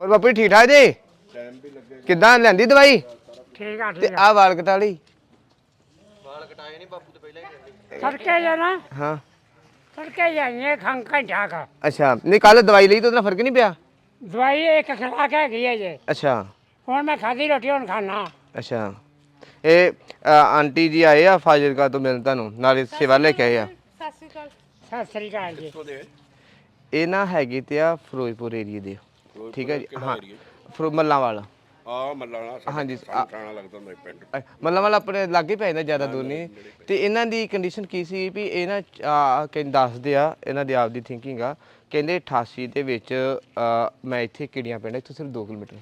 ਹੋਰ ਬਾਪੂ ਜੀ ਠੀਕ ਠਾਕ ਜੀ? ਕਿੱਦਾਂ ਲੈਂਦੀ ਦਵਾਈ? ਠੀਕ ਆ ਤੇ ਠੀਕ ਆ ਵਾਲ ਕਟਾ ਲਈ। ਆ ਤੜਕੇ ਜਾਣਾ ਹਾਂ ਤੜਕੇ ਜਾਈਏ ਖੰਗ ਘੰਟਾ ਕਾ। ਅੱਛਾ ਨਹੀਂ ਕੱਲ ਦਵਾਈ ਲਈ ਤਾਂ ਉਹਦਾ ਫ਼ਰਕ ਨਹੀਂ ਪਿਆ? ਦਵਾਈ ਇੱਕ ਖਰਾਕ ਹੈਗੀ ਹੈ ਜੇ। ਅੱਛਾ। ਹੁਣ ਮੈਂ ਖਾਦੀ ਰੋਟੀ ਹੁਣ ਖਾਣਾ ਅੱਛਾ। ਇਹ ਅ, ਆਂਟੀ ਜੀ ਆਏ ਆ ਫਾਜ਼ਿਲਕਾ ਤੋਂ ਮਿਲਣ ਤੁਹਾਨੂੰ? ਨਾਲੇ ਸੇਵਾ ਲੈ ਕੇ ਆਏ ਆ। ਸਤਿ ਸ੍ਰੀ ਅਕਾਲ ਜੀ। ਇਹ ਨਾ ਹੈਗੀ ਤੇ ਆ ਫਿਰੋਜ਼ਪੁਰ ਏਰੀਏ ਦੇ। ਠੀਕ ਹੈ ਜੀ ਹਾਂ। ਫਰੋ ਮੱਲਾਂ ਵਾਲਾ। ਆ ਮੱਲਾਣਾ ਹਾਂਜੀ, ਸਾਡਾ ਟਾਣਾ ਲੱਗਦਾ ਸੀ ਪਿੰਡ ਅ, ਮੱਲਾਂ ਵਾਲਾ ਆਪਣੇ ਲਾਗੇ ਪੈ ਜਾਂਦਾ ਜ਼ਿਆਦਾ ਦੂਰ ਨਹੀਂ। ਤੇ ਇਹਨਾਂ ਦੀ ਕੰਡੀਸ਼ਨ ਕੀ ਸੀ ਵੀ ਇਹ ਨਾ ਆ, ਕਹਿੰਦੇ ਦੱਸਦੇ ਆ ਇਹਨਾਂ ਦੀ ਆਪਦੀ ਥਿੰਕਿੰਗ ਆ ਕਹਿੰਦੇ 88 ਦੇ ਵਿੱਚ ਅ, ਮੈਂ ਇੱਥੇ ਕਿੜੀਆਂ ਪਿੰਡ ਇੱਥੋਂ ਸਿਰਫ 2 ਕਿਲੋਮੀਟਰ।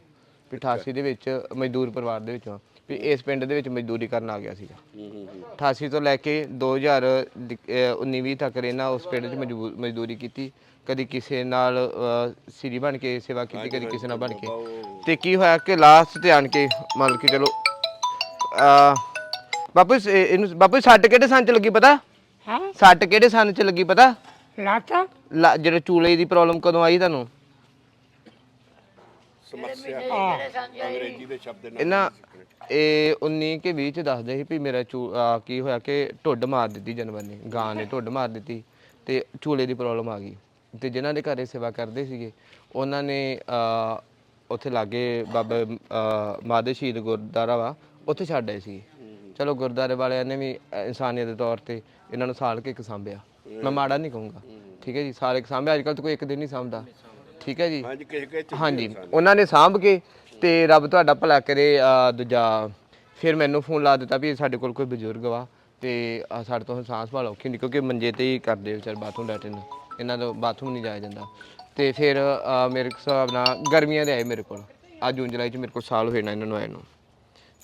ਵੀ 88 ਦੇ ਵਿੱਚ ਮਜ਼ਦੂਰ ਪਰਿਵਾਰ ਦੇ ਵਿੱਚੋਂ ਵੀ ਇਸ ਪਿੰਡ ਦੇ ਵਿੱਚ ਮਜ਼ਦੂਰੀ ਕਰਨ ਆ ਗਿਆ ਸੀਗਾ। ਹੂੰ ਹੂੰ ਹੂੰ। 88 ਤੋਂ ਲੈ ਕੇ 2019 ਤੱਕ ਇਹਨਾਂ ਉਸ ਪਿੰਡ 'ਚ ਮਜਬੂ- ਮਜ਼ਦੂਰੀ ਕੀਤੀ। ਕਦੀ ਕਿਸੇ ਨਾਲ ਅ, ਸਿਰੀ ਬਣ ਕੇ ਸੇਵਾ ਕੀਤੀ ਕਦੀ ਕਿਸੇ ਨਾਲ ਬਣ ਕੇ। ਤੇ ਕੀ ਹੋਇਆ ਕਿ ਲਾਸਟ ਤੇ ਆਣ ਕੇ ਮੰਨ ਕੇ ਚਲੋ ਆ ਬਾਪੂ ਇਹ- ਇਹਨੂੰ ਬਾਪੂ ਸੱਟ ਕਿਹੜੇ ਸੰਨ ਚ ਲੱਗੀ ਪਤਾ? ਹਾਂ? ਸੱਟ ਕਿਹੜੇ ਸੰਨ ਚ ਲੱਗੀ ਪਤਾ? ਲੱਤ? ਲਾ- ਜਿਹੜੇ ਚੂਲੇ ਦੀ ਪ੍ਰੋਬਲਮ ਕਦੋਂ ਆਈ ਤੁਹਾਨੂੰ? ਸਮੱਸਿਆ ਅੰਗਰੇਜ਼ੀ ਦੇ ਸ਼ਬਦ ਨੇ। ਇਹਨਾਂ ਇਹ 19 ਕੇ 20 ਚ ਦੱਸਦੇ ਸੀ ਵੀ ਮੇਰਾ ਚੂ ਆ, ਕੀ ਹੋਇਆ ਕਿ ਢੁੱਡ ਮਾਰ ਦਿੱਤੀ ਜਾਨਵਰ ਨੇ ਗਾਂ ਨੇ ਢੁੱਡ ਮਾਰ ਦਿੱਤੀ ਤੇ ਚੂਲੇ ਦੀ ਪ੍ਰੋਬਲਮ ਆ ਗਈ। ਤੇ ਜਿਨ੍ਹਾਂ ਦੇ ਘਰੇ ਸੇਵਾ ਕਰਦੇ ਸੀਗੇ ਉਹਨਾਂ ਨੇ ਉੱਥੇ ਲਾਗੇ ਬਾਬਾ ਮਾਦੇ ਸ਼ਹੀਦ ਗੁਰਦੁਆਰਾ ਵਾ ਉੱਥੇ ਛੱਡ ਆਏ ਸੀ ਚਲੋ ਗੁਰਦੁਆਰੇ ਵਾਲਿਆਂ ਨੇ ਵੀ ਇਨਸਾਨੀਅਤ ਦੇ ਤੌਰ ਤੇ ਇਹਨਾਂ ਨੂੰ ਸਾਲ ਕੇ ਇੱਕ ਸਾਂਭਿਆ। ਮੈਂ ਮਾੜਾ ਨਹੀਂ ਕਹੂੰਗਾ। ਠੀਕ ਹੈ ਜੀ ਸਾਲ ਇੱਕ ਸਾਂਭਿਆ ਅੱਜ ਕੱਲ ਤਾਂ ਕੋਈ ਇੱਕ ਦਿਨ ਨਹੀਂ ਸਾਂਭਦਾ। ਠੀਕ ਹੈ ਜੀ? ਹਾਂਜੀ ਕਿਸੇ ਕਿਸੇ ਚ ਹਾਂਜੀ ਉਹਨਾਂ ਨੇ ਸਾਂਭ ਕੇ ਤੇ ਰੱਬ ਤੁਹਾਡਾ ਭਲਾ ਕਰੇ ਦੂਜਾ ਫਿਰ ਮੈਨੂੰ ਫੋਨ ਲਾ ਦਿੱਤਾ ਵੀ ਸਾਡੇ ਕੋਲ ਕੋਈ ਬਜ਼ੁਰਗ ਵਾ ਤੇ ਸਾਡੇ ਤੋਂ ਸਾਂਸ ਭਾਲ ਔਖੀ ਨਹੀਂ ਕਿਉਂਕਿ ਮੰਜੇ ਤੇ ਹੀ ਕਰਦੇ ਵਿਚਾਰ ਬਾਥਰੂਮ ਬੈਠੇ ਨੇ। ਇਹਨਾਂ ਦਾ ਬਾਥਰੂਮ ਨਹੀਂ ਜਾਇਆ ਜਾਂਦਾ। ਤੇ ਫਿਰ ਮੇਰੇ ਹਿਸਾਬ ਨਾਲ ਗਰਮੀਆਂ ਦੇ ਆਏ ਮੇਰੇ ਕੋਲ। ਅੱਜ ਜੂਨ ਜੁਲਾਈ ਚ ਮੇਰੇ ਕੋਲ ਸਾਲ ਹੋਏ ਨਾ ਇਹਨਾਂ ਨੂੰ ਆਏ ਨੂੰ।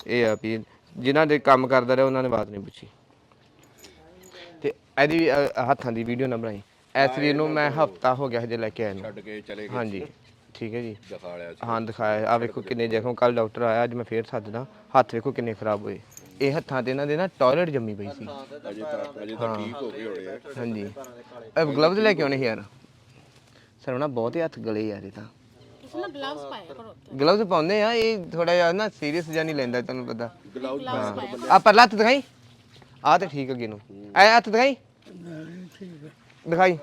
ਇਹ ਆ ਵੀ ਜਿਨ੍ਹਾਂ ਦੇ ਕੰਮ ਕਰਦਾ ਰਿਹਾ ਉਹਨਾਂ ਨੇ ਬਾਤ ਨਹੀਂ ਪੁੱਛੀ। ਤੇ ਇਹਦੀ ਹੱਥਾਂ ਦੀ ਵੀਡੀਓ ਨਾ ਬਣਾਈ। ਐਸ ਵੀਰ ਨੂੰ ਮੈਂ ਹਫਤਾ ਹੋ ਗਿਆ ਹਜੇ ਲੈ ਕੇ ਆਇਆ ਨੂੰ। ਛੱਡ ਕੇ ਚਲੇ ਗਏ ਹਾਂਜੀ ਠੀਕ ਹੈ ਜੀ। ਦਿਖਾ ਲਿਆ ਸੀ। ਹਾਂ ਦਿਖਾਇਆ। ਆ ਵੇਖੋ ਕਿੰਨੇ ਜ਼ਖਮ। ਕੱਲ ਡਾਕਟਰ ਆਇਆ ਅੱਜ ਮੈਂ ਫੇਰ ਸੱਦਦਾ। ਹੱਥ ਵੇਖੋ ਕਿੰਨੇ ਖਰਾਬ ਹੋਏ। ਇਹ ਹੱਥਾਂ ਤੇ ਇਹਨਾਂ ਦੇ ਨਾ ਟਾਇਲਟ ਜੰਮੀ ਪਈ ਸੀ। ਅਜੇ ਤਾਂ ਅਜੇ ਤਾਂ ਠੀਕ ਹੋ ਗਏ ਹੋਣੇ ਆ। ਹਾਂਜੀ। ਇਹ ਗਲਵਜ਼ ਲੈ ਕੇ ਆਉਣੇ ਸੀ ਯਾਰ। ਸਰ ਉਹਨਾਂ ਬਹੁਤ ਹੀ ਹੱਥ ਗਲੇ ਯਾਰ ਇਹ ਤਾਂ। ਨਾ ਗਲਵਜ਼ ਪਾਉਂਦੇ ਆ ਇਹ ਥੋੜਾ ਜਿਹਾ ਨਾ ਸੀਰੀਅਸ ਜਿਹਾ ਨਹੀਂ ਲੈਂਦਾ ਤੁਹਾਨੂੰ ਪਤਾ। ਗਲਾਉਜ਼ ਆ ਪਰਲਾ ਹੱਥ ਦਿਖਾਈ? ਆ ਤੇ ਠੀਕ ਅੱਗੇ ਨੂੰ। ਐ ਹੱਥ ਦਿਖਾਈ? ਦਿਖਾਈ।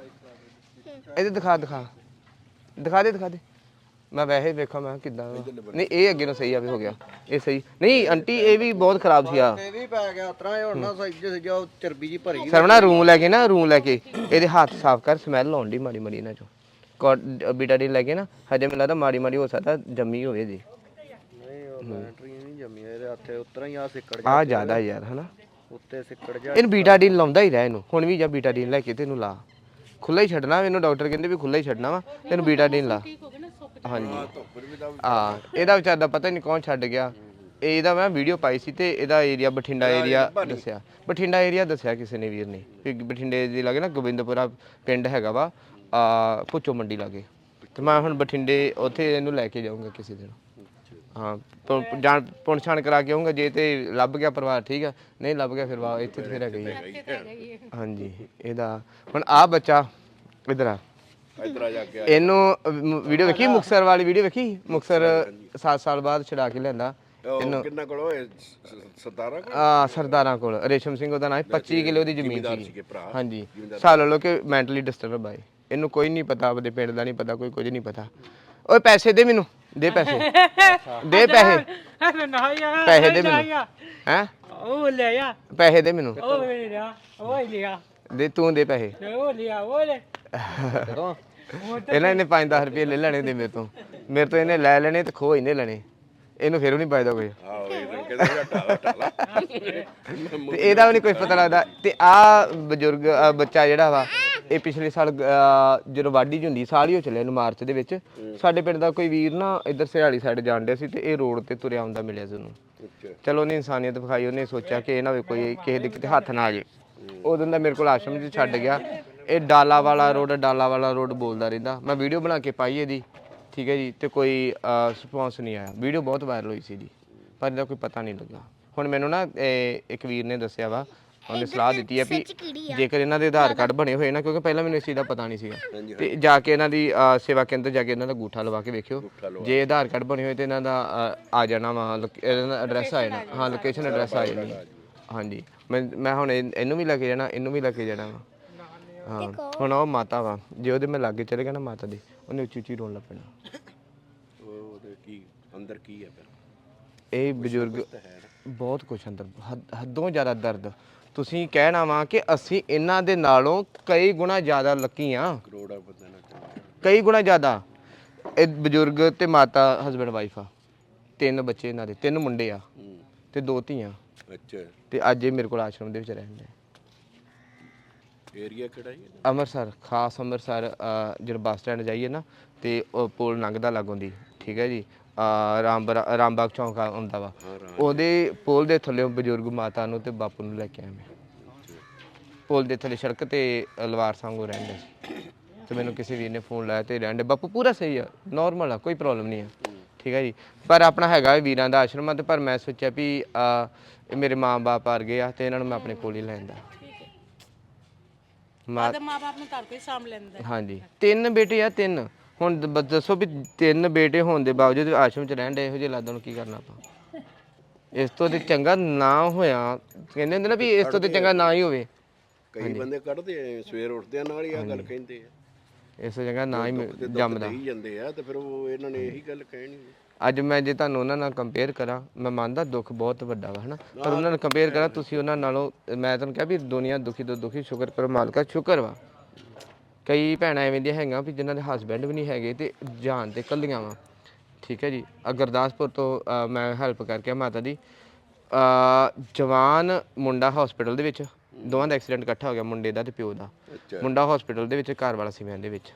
ਇਹਦੇ ਦਿਖਾ ਦਿਖਾ। ਦਿਖਾ ਦੇ ਦਿਖਾ ਦੇ। ਮੈਂ ਵੈਸੇ ਵੇਖਾਂ ਮੈਂ ਕਿਦਾਂ ਨਹੀਂ ਇਹ ਅੱਗੇ ਨੂੰ ਸਹੀ ਆਵੇ ਹੋ ਗਿਆ। ਇਹ ਸਹੀ। ਨਹੀਂ ਆਂਟੀ ਇਹ ਵੀ ਬਹੁਤ ਖਰਾਬ ਸੀ ਆ। ਇਹ ਵੀ ਪੈ ਗਿਆ ਉਤਰਾ ਹੁਣ ਨਾ ਸੱਜ ਜੋ ਚਰਬੀ ਜੀ ਭਰੀ ਸਰਵਣਾ ਰੂਮ ਲੈ ਕੇ ਨਾ ਰੂਮ ਲੈ ਕੇ। ਇਹਦੇ ਹੱਥ ਸਾਫ਼ ਕਰ ਸਮੈਲ ਆਉਣ ਦੀ ਮਾੜੀ ਮਾੜੀ ਇਹਨਾਂ ਚੋਂ। ਬੀਟਾਡੀਨ ਲੈ ਕੇ ਨਾ ਹਜੇ ਮੈਨੂੰ ਲੱਗਦਾ ਮਾੜੀ ਮਾੜੀ ਹੋ ਸਕਦਾ ਜੰਮੀ ਹੋਵੇ ਜੀ ਨਹੀਂ ਉਹ ਬੈਟਰੀ ਨਹੀਂ ਜੰਮੀ ਇਹਦੇ ਹੱਥੇ ਉਤਰਾ ਹੀ ਆ ਸਿੱਕੜ ਆ ਜ਼ਿਆਦਾ ਯਾਰ ਹਨਾ। ਉੱਤੇ ਸਿੱਕੜ ਜਾ ਇਹਨੂੰ ਬੀਟਾਡੀਨ ਲਾਉਂਦਾ ਹੀ ਰਹਿ ਇਹਨੂੰ। ਹੁਣ ਵੀ ਜਾ ਬੀਟਾਡੀਨ ਲੈ ਕੇ ਤੇ ਇਹਨੂੰ ਲਾ। ਖੁੱਲਾ ਹੀ ਛੱਡਣਾ ਇਹਨੂੰ ਡਾਕਟਰ ਕਹਿੰਦੇ ਵੀ ਖੁੱਲਾ ਹੀ ਛੱਡਣਾ ਵਾ ਤੈਨੂੰ ਬੀਟਾਡੀਨ ਲਾ। ਹਾਂਜੀ। ਆ ਇਹਦਾ ਵਿਚਾਰ ਦਾ ਪਤਾ ਨਹੀਂ ਕੌਣ ਛੱਡ ਗਿਆ। ਇਹ ਇਹਦਾ ਮੈਂ ਵੀਡੀਓ ਪਾਈ ਸੀ ਤੇ ਇਹਦਾ ਏਰੀਆ ਬਠਿੰਡਾ ਏਰੀਆ ਦੱਸਿਆ। ਬਠਿੰਡਾ ਏਰੀਆ ਦੱਸਿਆ ਕਿਸੇ ਨੇ ਵੀਰ ਨੇ ਵੀ ਬਠਿੰਡੇ ਦੇ ਲਾਗੇ ਨਾ ਗੋਬਿੰਦਪੁਰਾ ਪਿੰਡ ਹੈਗਾ ਵਾ ਆ ਪੁੱਚੋ ਮੰਡੀ ਲਾਗੇ। ਤੇ ਮੈਂ ਹੁਣ ਬਠਿੰਡੇ ਉੱਥੇ ਇਹਨੂੰ ਲੈ ਕੇ ਜਾਊਂਗਾ ਕਿਸੇ ਦਿਨ। ਹਾਂ ਪੁ- ਜਾਣ ਪੁਣਛਾਣ ਕਰਾ ਕੇ ਆਉਂਗਾ ਜੇ ਤੇ ਲੱਭ ਗਿਆ ਪਰਿਵਾਰ ਠੀਕ ਆ? ਨਹੀਂ ਲੱਭ ਗਿਆ ਫਿਰ ਵਾ ਇੱਥੇ ਤੇ ਫਿਰ ਹੈਗਾ ਹੀ ਆ। ਹਾਂਜੀ ਇਹਦਾ ਹੁਣ ਆ ਬੱਚਾ ਇਧਰ ਆ। ਇਧਰ ਆ ਜਾ ਕੇ ਇਹਨੂੰ ਵੀਡੀਓ ਵੇਖੀ? ਮੁਕਸਰ ਵਾਲੀ ਵੀਡੀਓ ਵੇਖੀ? ਮੁਕਸਰ 7 ਸਾਲ ਬਾਅਦ ਛਡਾ ਕੇ ਲਿਆਂਦਾ। ਉਹ ਕਿੰਨਾ ਕੋਲ ਹੋਏ ਸਰਦਾਰਾ ਕੋਲ? ਆ ਸਰਦਾਰਾਂ ਕੋਲ। ਰੇਸ਼ਮ ਸਿੰਘ ਉਹਦਾ ਨਾਮ 25 ਕਿਲੋ ਦੀ ਜ਼ਮੀਨ ਜ਼ਿਮੀਂਦਾਰ ਸੀ ਭਰਾ। ਹਾਂਜੀ। ਸਾਲ ਲੋ ਕਿ ਮੈਂਟਲੀ ਡਿਸਟਰਬ ਆਏ ਇਹਨੂੰ ਕੋਈ ਨਹੀਂ ਪਤਾ ਆਪਦੇ ਪਿੰਡ ਦਾ ਨਹੀਂ ਪਤਾ ਕੋਈ ਕੁਝ ਨਹੀਂ ਪਤਾ। ਓਏ ਪੈਸੇ ਦੇ ਮੈਨੂੰ। ਦੇ ਪੈਸੇ। ਦੇ ਪੈਸੇ। ਨਾ ਯਾਰ ਪੈਸੇ ਦੇ ਮੈਨੂੰ। ਹੈ? ਉਹ ਲੈ ਆ। ਪੈਸੇ ਦੇ ਮੈਨੂੰ। ਉਹ ਲੈ ਲਿਆ ਉਹ ਲਿਆ ਦੇ ਤੂੰ ਦੇ ਪੈਸੇ। ਉਹ ਲਿਆ ਉਹ ਲੈ। ਇਹਨਾਂ ਨੇ 5-10 ਰੁਪਏ ਲੈ ਲੈਣੇ ਦੇ ਮੇਰੇ ਤੋਂ। ਮੇਰੇ ਤੋਂ ਇਹਨੇ ਲੈ ਲੈਣੇ ਤੇ ਖੋ ਇਹਨੇ ਲੈਣੇ। ਇਹਨੂੰ ਫਿਰ ਵੀ ਨਹੀਂ ਪਾਇਦਾ ਕੋਈ। ਤਾਂ ਇਹਦਾ ਵੀ ਨਹੀਂ ਕੋਈ ਪਤਾ ਲੱਗਦਾ। ਤੇ ਆ ਬਜ਼ੁਰਗ ਬੱਚਾ ਜਿਹੜਾ ਵਾ ਇਹ ਪਿਛਲੇ ਸਾਲ ਅਹ, ਜਦੋਂ ਵਾਢੀ ਜਿਹੀ ਹੁੰਦੀ ਸਾਲ ਹੀ ਹੋ ਚੱਲਿਆ ਇਹਨੂੰ ਮਾਰਚ ਦੇ ਵਿੱਚ। ਸਾਡੇ ਪਿੰਡ ਦਾ ਕੋਈ ਵੀਰ ਨਾ ਇੱਧਰ ਸਿਹਾਲੀ ਸਾਈਡ ਜਾਣ ਡਿਆ ਸੀ ਤੇ ਇਹ ਰੋਡ ਤੇ ਤੁਰਿਆ ਆਉਂਦਾ ਮਿਲਿਆ ਸਾਨੂੰ ਅੱਛਾ। ਚਲੋ ਉਹਨੇ ਇਨਸਾਨੀਅਤ ਵਿਖਾਈ ਉਹਨੇ ਸੋਚਿਆ ਕਿ ਇਹ ਨਾ ਹੋਵੇ ਕੋਈ ਕਿਸੇ ਦੇ ਕਿਤੇ ਹੱਥ ਨਾ ਆ ਜੇ ਉਦੋਂ ਦਾ ਮੇਰੇ ਕੋਲ ਆਸ਼ਰਮ 'ਚ ਛੱਡ ਗਿਆ। ਇਹ ਡਾਲਾ ਵਾਲਾ ਰੋਡ ਡਾਲਾ ਵਾਲਾ ਰੋਡ ਬੋਲਦਾ ਰਹਿੰਦਾ। ਮੈਂ ਵੀਡੀਓ ਬਣਾ ਕੇ ਪਾਈ ਇਹਦੀ ਠੀਕ ਹੈ ਜੀ ਤੇ ਕੋਈ ਰਿਸਪੌਂਸ ਨਹੀਂ ਆਇਆ। ਵੀਡੀਓ ਬਹੁਤ ਵਾਇਰਲ ਹੋਈ ਸੀ ਜੀ ਪਰ ਇਹਦਾ ਕੋਈ ਪਤਾ ਨਹੀਂ ਲੱਗਾ। ਹੁਣ ਮੈਨੂੰ ਨਾ ਇਹ ਇੱਕ ਵੀਰ ਨੇ ਦੱਸਿਆ ਵਾ ਉਹਨੇ ਸਲਾਹ ਦਿੱਤੀ ਹੈ ਵੀ ਜੇਕਰ ਇਹਨਾਂ ਦੇ ਆਧਾਰ ਕਾਰਡ ਬਣੇ ਹੋਏ ਨਾ ਕਿਉਂਕਿ ਪਹਿਲਾਂ ਮੈਨੂੰ ਇਸ ਚੀਜ਼ ਦਾ ਪਤਾ ਨਹੀਂ ਸੀਗਾ। ਤੇ ਜਾ ਕੇ ਇਹਨਾਂ ਦੀ ਅ, ਸੇਵਾ ਕੇਂਦਰ ਜਾ ਕੇ ਇਹਨਾਂ ਦਾ ਗੂਠਾ ਲਵਾ ਕੇ ਵੇਖਿਓ। ਜੇ ਆਧਾਰ ਕਾਰਡ ਬਣੇ ਹੋਏ ਤੇ ਇਹਨਾਂ ਦਾ ਅ, ਆ ਜਾਣਾ ਵਾ ਲੋਕ- ਇਹਨਾਂ ਦਾ ਐਡਰੈਸ ਆ ਜਾਣਾ। ਹਾਂ ਲੋਕੇਸ਼ਨ ਐਡਰੈਸ ਆ ਜਾਣੀ। ਹਾਂਜੀ। ਮੈਂ ਮੈਂ ਹੁਣ ਇਹ- ਇਹਨੂੰ ਵੀ ਲੈ ਕੇ ਜਾਣਾ ਇਹਨੂੰ ਵੀ ਲੈ ਕੇ ਜਾਣਾ ਵਾ। ਹਾਂ। ਹੁਣ ਉਹ ਮਾਤਾ ਵਾ। ਜੇ ਉਹਦੇ ਮੈਂ ਲਾਗੇ ਚਲੇ ਗਿਆ ਨਾ ਮਾਤਾ ਦੇ ਉਹਨੇ ਉੱਚੀ ਉੱਚੀ ਰੋਣ ਲੱਗ ਪੈਣਾ ਉਹ ਉਹਦੇ ਕੀ ਅੰਦਰ ਕੀ ਹੈ ਫਿਰ? ਇਹ ਬਜ਼ੁਰਗ ਬਹੁਤ ਕੁਛ ਅੰਦਰ ਹੱਦ- ਹੱਦੋਂ ਜ਼ਿਆਦਾ ਦਰਦ। ਤੁਸੀਂ ਕਹਿਣਾ ਵਾ ਕਿ ਅਸੀਂ ਇਹਨਾਂ ਦੇ ਨਾਲੋਂ ਕਈ ਗੁਣਾ ਜ਼ਿਆਦਾ ਲੱਕੀ ਆ। ਕਰੋੜਾ ਕਈ ਗੁਣਾ ਜ਼ਿਆਦਾ। ਇਹ ਬਜ਼ੁਰਗ ਤੇ ਮਾਤਾ ਹਸਬੰਡ ਵਾਈਫ ਆ। ਤਿੰਨ ਬੱਚੇ ਇਹਨਾਂ ਦੇ ਤਿੰਨ ਮੁੰਡੇ ਆ। ਹੂੰ। ਤੇ ਦੋ ਧੀਆਂ। ਅੱਛਾ। ਤੇ ਅੱਜ ਇਹ ਮੇਰੇ ਕੋਲ ਆਸ਼ਰਮ ਦੇ ਵਿੱਚ ਰਹਿੰਦੇ ਏਰੀਆ ਕਿਹੜਾ ਹੈ ਅੰਮ੍ਰਿਤਸਰ ਖਾਸ ਅੰਮ੍ਰਿਤਸਰ ਅ, ਜਦੋਂ ਬੱਸ ਸਟੈਂਡ ਜਾਈਏ ਨਾ ਤੇ ਉਹ ਪੁਲ ਲੰਘਦਾ ਲਾਗੋਂ ਦੀ ਠੀਕ ਹੈ ਜੀ? ਰਾਮ ਰਾਮਬਾਗ ਚੌਂਕ ਆ- ਆਉਂਦਾ ਵਾ। ਉਹਦੇ ਪੁਲ ਦੇ ਥੱਲੇ ਬਜ਼ੁਰਗ ਮਾਤਾ ਨੂੰ ਤੇ ਬਾਪੂ ਨੂੰ ਲੈ ਕੇ ਆਇਆ ਮੈਂ। ਪੁਲ ਦੇ ਥੱਲੇ ਸੜਕ ਤੇ ਲਵਾਰ ਸੰਗੋ ਰਹਿੰਦੇ ਸੀ। ਤੇ ਮੈਨੂੰ ਕਿਸੇ ਵੀਰ ਨੇ ਫੋਨ ਲਾਇਆ ਤੇ ਰਹਿੰਦੇ ਬਾਪੂ ਪੂਰਾ ਸਹੀ ਆ ਨਾਰਮਲ ਆ ਕੋਈ ਪ੍ਰੋਬਲਮ ਨਹੀਂ ਆ। ਠੀਕ ਹੈ ਜੀ। ਪਰ ਆਪਣਾ ਹੈਗਾ ਵੀਰਾਂ ਦਾ ਆਸ਼ਰਮ ਆ ਤੇ ਪਰ ਮੈਂ ਸੋਚਿਆ ਵੀ ਇਹ ਮੇਰੇ ਮਾਂ-ਬਾਪ ਆ ਗਏ ਆ ਤੇ ਇਹਨਾਂ ਨੂੰ ਮੈਂ ਆਪਣੇ ਕੋਲ ਹੀ ਲੈਂਦਾ ਮਾਂ ਆਦੇ ਮਾਪੇ ਨੂੰ ਘਰ ਕੋਈ ਸਾਂਭ ਲੈਂਦਾ। ਹਾਂਜੀ। ਤਿੰਨ ਬੇਟੇ ਆ ਤਿੰਨ। ਹੁਣ ਦ- ਬ- ਦੱਸੋ ਵੀ ਤਿੰਨ ਬੇਟੇ ਹੋਣ ਦੇ ਬਾਵਜੂਦ ਆਸ਼ਰਮ ਚ ਰਹਿਣ ਦੇ ਇਹੋ ਜਿਹੇ ਲਾਦਾਂ ਨੂੰ ਕੀ ਕਰਨਾ ਆਪਾਂ? ਇਸ ਤੋਂ ਤੇ ਚੰਗਾ ਨਾ ਹੋਇਆ ਕਹਿੰਦੇ ਹੁੰਦੇ ਨਾ ਵੀ ਇਸ ਤੋਂ ਤੇ ਚੰਗਾ ਨਾ ਹੀ ਹੋਵੇ। ਕਈ ਬੰਦੇ ਕੱਢਦੇ ਆ ਸਵੇਰ ਉੱਠਦੇ ਆ ਨਾਲ ਹੀ ਆ ਗੱਲ ਕਹਿੰਦੇ ਆ। ਇਸ ਤੋਂ ਚੰਗਾ ਨਾ ਹੀ ਤੇ ਜੰਮਦਾ। ਦੇਈ ਜਾਂਦੇ ਆ ਤੇ ਫਿਰ ਉਹ ਇਹਨਾਂ ਨੇ ਇਹੀ ਗੱਲ ਕਹਿਣੀ ਅੱਜ ਮੈਂ ਜੇ ਤੁਹਾਨੂੰ ਉਹਨਾਂ ਨਾਲ ਕੰਪੇਅਰ ਕਰਾਂ ਮੈਂ ਮੰਨਦਾ ਦੁੱਖ ਬਹੁਤ ਵੱਡਾ ਵਾ ਹਨਾ? ਪਰ ਉਹਨਾਂ ਨਾਲ ਕੰਪੇਅਰ ਕਰਾਂ ਤੁਸੀਂ ਉਹਨਾਂ ਨਾਲੋਂ ਮੈਂ ਤੁਹਾਨੂੰ ਕਿਹਾ ਵੀ ਦੁਨੀਆ ਦੁਖੀ ਤੋਂ ਦੁਖੀ ਸ਼ੁਕਰ ਕਰੋ ਮਾਲਕਾ ਸ਼ੁਕਰ ਵਾ। ਕਈ ਭੈਣਾਂ ਐਵੇਂ ਦੀਆਂ ਹੈਗੀਆਂ ਵੀ ਜਿਨ੍ਹਾਂ ਦੇ ਹਸਬੈਂਡ ਵੀ ਨਹੀਂ ਹੈਗੇ ਤੇ ਜਾਨ ਤੇ ਕੱਲੀਆਂ ਵਾ। ਠੀਕ ਹੈ ਜੀ? ਅ, ਗੁਰਦਾਸਪੁਰ ਤੋਂ ਮੈਂ ਹੈਲਪ ਕਰਕੇ ਮਾਤਾ ਦੀ ਜਵਾਨ ਮੁੰਡਾ ਹਸਪੀਟਲ ਦੇ ਵਿੱਚ ਦੋਵਾਂ ਦਾ ਐਕਸੀਡੈਂਟ ਇਕੱਠਾ ਹੋ ਗਿਆ ਮੁੰਡੇ ਦਾ ਤੇ ਪਿਓ ਦਾ। ਮੁੰਡਾ ਹਸਪੀਟਲ ਦੇ ਵਿੱਚ ਘਰ ਵਾਲਾ ਸੀ ਮੈਂ ਦੇ ਵਿੱਚ।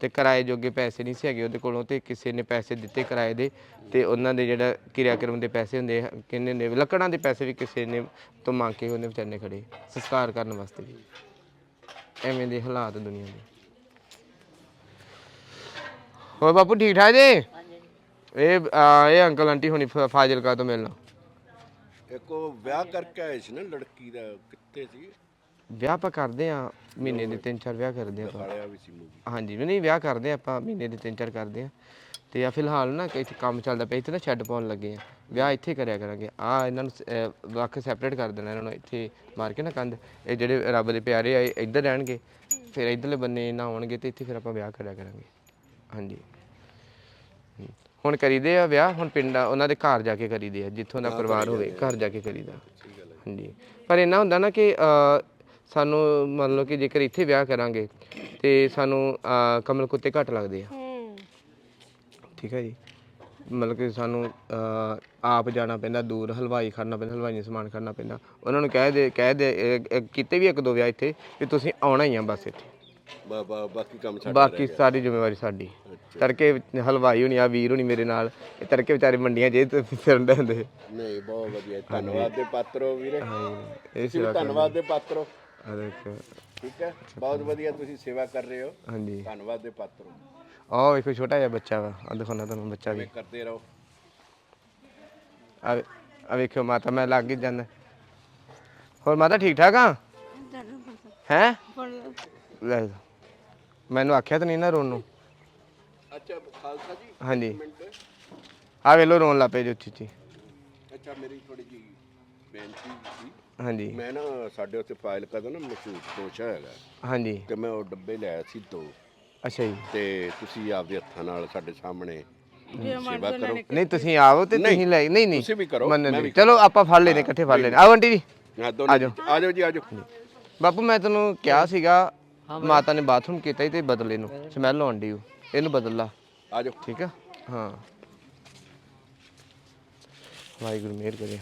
ਤੇ ਕਿਰਾਏ ਜੋਗੇ ਪੈਸੇ ਨਹੀਂ ਸੀ ਹੈਗੇ ਉਹਦੇ ਕੋਲੋਂ ਤੇ ਕਿਸੇ ਨੇ ਪੈਸੇ ਦਿੱਤੇ ਕਿਰਾਏ ਦੇ ਤੇ ਉਹਨਾਂ ਦੇ ਜਿਹੜਾ ਕਿਰਿਆ ਕਰਮ ਦੇ ਪੈਸੇ ਹੁੰਦੇ ਕਿੰਨੇ ਨੇ ਲੱਕੜਾਂ ਦੇ ਪੈਸੇ ਵੀ ਕਿਸੇ ਨੇ ਤੋਂ ਮੰਗ ਕੇ ਉਹਨੇ ਵਿਚਾਰੇ ਨੇ ਖੜੇ। ਸੰਸਕਾਰ ਕਰਨ ਵਾਸਤੇ ਵੀ। ਐਵੇਂ ਦੇ ਹਾਲਾਤ ਦੁਨੀਆ ਦੇ। ਹੋਰ ਬਾਪੂ ਠੀਕ ਠਾਕ ਜੀ? ਇਹ ਆ, ਇਹ ਅੰਕਲ ਆਂਟੀ ਹੁਣੀ ਫ- ਫਾਜ਼ਿਲਕਾ ਤੋਂ ਮਿਲਣਾ। ਇੱਕ ਉਹ ਵਿਆਹ ਕਰਕੇ ਆਏ ਸੀ ਨਾ ਲੜਕੀ ਦਾ ਕਿੱਥੇ ਸੀ? ਵਿਆਹ ਆਪਾਂ ਕਰਦੇ ਆ ਮਹੀਨੇ ਦੇ ਤਿੰਨ ਚਾਰ ਵਿਆਹ ਕਰਦੇ ਆ ਆਪਾਂ। ਖਾਲਿਆ ਵੀ ਸੀ ਮੂਵੀ ਹਾਂਜੀ ਵੀ ਨਹੀਂ ਵਿਆਹ ਕਰਦੇ ਆ ਆਪਾਂ ਮਹੀਨੇ ਦੇ ਤਿੰਨ ਚਾਰ ਕਰਦੇ ਆ ਤੇ ਆ ਫਿਲਹਾਲ ਨਾ ਕਿ ਇੱਥੇ ਕੰਮ ਚੱਲਦਾ ਪਿਆ ਇੱਥੇ ਨਾ ਸ਼ੈੱਡ ਪਾਉਣ ਲੱਗੇ ਆ ਵਿਆਹ ਇੱਥੇ ਕਰਿਆ ਕਰਾਂਗੇ। ਆ ਇਹਨਾਂ ਨੂੰ ਸ- ਅਹ ਵੱਖ ਸੈਪਰੇਟ ਕਰ ਦੇਣਾ ਇਹਨਾਂ ਨੂੰ ਇੱਥੇ ਮਾਰ ਕੇ ਨਾ ਕੰਧ। ਇਹ ਜਿਹੜੇ ਰੱਬ ਦੇ ਪਿਆਰੇ ਆ ਇਹ ਇੱਧਰ ਰਹਿਣਗੇ। ਫਿਰ ਇੱਧਰਲੇ ਬੰਨੇ ਨਾ ਆਉਣਗੇ ਤੇ ਇੱਥੇ ਫਿਰ ਆਪਾਂ ਵਿਆਹ ਕਰਿਆ ਕਰਾਂਗੇ। ਹਾਂਜੀ। ਹਮ। ਹੁਣ ਕਰੀਦੇ ਆ ਵਿਆਹ ਹੁਣ ਪਿੰਡਾਂ ਉਹਨਾਂ ਦੇ ਘਰ ਜਾ ਕੇ ਕਰੀਦੇ ਆ ਜਿੱਥੋਂ ਦਾ ਪਰਿਵਾਰ ਹੋਵੇ ਘਰ ਜਾ ਕੇ ਕਰੀਦਾ। ਹਾਂਜੀ। ਪਰ ਇਹਨਾਂ ਹੁੰਦਾ ਨਾ ਕਿ ਸਾਨੂੰ ਮੰਨ ਲਓ ਕਿ ਜੇਕਰ ਇੱਥੇ ਵਿਆਹ ਕਰਾਂਗੇ ਤੇ ਸਾਨੂੰ ਕਮਲ ਕੁੱਤੇ ਘੱਟ ਲੱਗਦੇ ਆ। ਹੂੰ। ਠੀਕ ਹੈ ਜੀ। ਮਤਲਬ ਕਿ ਸਾਨੂੰ ਆਪ ਜਾਣਾ ਪੈਂਦਾ ਦੂਰ ਹਲਵਾਈ ਖੜਨਾ ਪੈਂਦਾ ਹਲਵਾਈ ਨੂੰ ਸਮਾਨ ਖੜਨਾ ਪੈਂਦਾ। ਉਹਨਾਂ ਨੂੰ ਕਹਿ ਦੇ ਕਹਿ ਦੇ ਅ, ਅ, ਕੀਤੇ ਵੀ ਇੱਕ ਦੋ ਵਿਆਹ ਇੱਥੇ ਵੀ ਤੁਸੀਂ ਆਉਣਾ ਹੀ ਆ ਬਸ ਇੱਥੇ। ਬਾ ਬਾ ਬਾਕੀ ਕੰਮ ਛੱਡ ਬਾਕੀ ਸਾਰੀ ਜ਼ਿੰਮੇਵਾਰੀ ਸਾਡੀ। ਤੜਕੇ ਹਲਵਾਈ ਹੋਣੀ ਆ ਵੀਰ ਹੋਣੀ ਮੇਰੇ ਨਾਲ ਇਹ ਤੜਕੇ ਵਿਚਾਰੇ ਮੰਡੀਆਂ ਜੇ ਤੇ ਫਿਰਦੇ ਹੁੰਦੇ ਨਹੀਂ ਬਹੁਤ ਵਧੀਆ। ਧੰਨਵਾਦ ਦੇ ਪਾਤਰੋ ਵੀਰੇ। ਇਹ ਤੁਸੀਂ ਵੀ ਧੰਨਵਾਦ ਦੇ ਪਾਤਰੋ। ਆ ਦੇਖੋ। ਠੀਕ ਹੈ? ਬਹੁਤ ਵਧੀਆ ਤੁਸੀਂ ਸੇਵਾ ਕਰ ਰਹੇ ਹੋ। ਹਾਂਜੀ। ਧੰਨਵਾਦ ਦੇ ਪਾਤਰੋ। ਆਹ ਵੇਖੋ ਛੋਟਾ ਜਿਹਾ ਬੱਚਾ ਵਾ। ਆ ਦਿਖਾਉਣਾ ਤੁਹਾਨੂੰ ਬੱਚਾ ਵੀ। ਕਰਦੇ ਰਹੋ। ਆ ਆ ਵੇਖਿਓ ਮਾਤਾ ਮੈਂ ਲੱਗ ਹੀ ਜਾਂਦਾ। ਹੋਰ ਮਾਤਾ ਠੀਕ ਠਾਕ ਆ? ਹੈ? ਲੈ ਮੈਨੂੰ ਆਖਿਆ ਤਾਂ ਨਹੀਂ ਨਾ ਰੋਣ ਨੂੰ। ਅੱਛਾ ਖਾਲਸਾ ਜੀ? ਹਾਂਜੀ। ਆ ਵੇਲੋ ਰੋਣ ਲੱਪੇ ਜੋ ਉੱਚੀ ਉੱਚੀ। ਅੱਛਾ ਮੇਰੀ ਥੋੜੀ ਜੀ ਬੇਨਤੀ ਸੀ। ਹਾਂਜੀ। ਮੈਂ ਨਾ ਸਾਡੇ ਉੱਥੇ ਫਾਈਲ ਕਰਦਾ ਨਾ ਮਸ਼ਹੂਰ ਦੋਸ਼ਾ ਹੈਗਾ। ਹਾਂਜੀ। ਤੇ ਮੈਂ ਉਹ ਡੱਬੇ ਲਿਆਇਆ ਸੀ ਦੋ। ਅੱਛਾ ਜੀ। ਤੇ ਤੁਸੀਂ ਆਪਦੇ ਹੱਥਾਂ ਨਾਲ ਸਾਡੇ ਸਾਹਮਣੇ ਸੇਵਾ ਕਰੋ। ਨਹੀਂ ਤੁਸੀਂ ਆਓ ਤੇ ਤੁਸੀਂ ਲੈ ਨਹੀਂ ਨਹੀਂ। ਤੁਸੀਂ ਵੀ ਕਰੋ, ਮੰਨਣ ਮੈਂ ਦੀ। ਵੀ ਚਲੋ ਆਪਾਂ ਫੜ ਲੈਨੇ ਇਕੱਠੇ ਫੜ ਲੈਨੇ ਆਓ ਆਂਟੀ ਜੀ। ਆ ਦੋਨੋਂ ਆ ਜਾਓ। ਜੀ ਆ ਜਾਓ। ਬਾਪੂ ਮੈਂ ਤੈਨੂੰ ਕਿਹਾ ਸੀਗਾ ਮਾਤਾ ਨੇ ਬਾਥਰੂਮ ਕੀਤਾ ਸੀ ਤੇ ਬਦਲ ਇਹਨੂੰ ਸਮੈਲ ਆਉਣ ਦੀ ਇਹਨੂੰ ਬਦਲ ਲਾ ਆ ਜਾਓ। ਠੀਕ ਆ? ਹਾਂ। ਵਾਹਿਗੁਰੂ ਮਿਹਰ ਕਰੇ।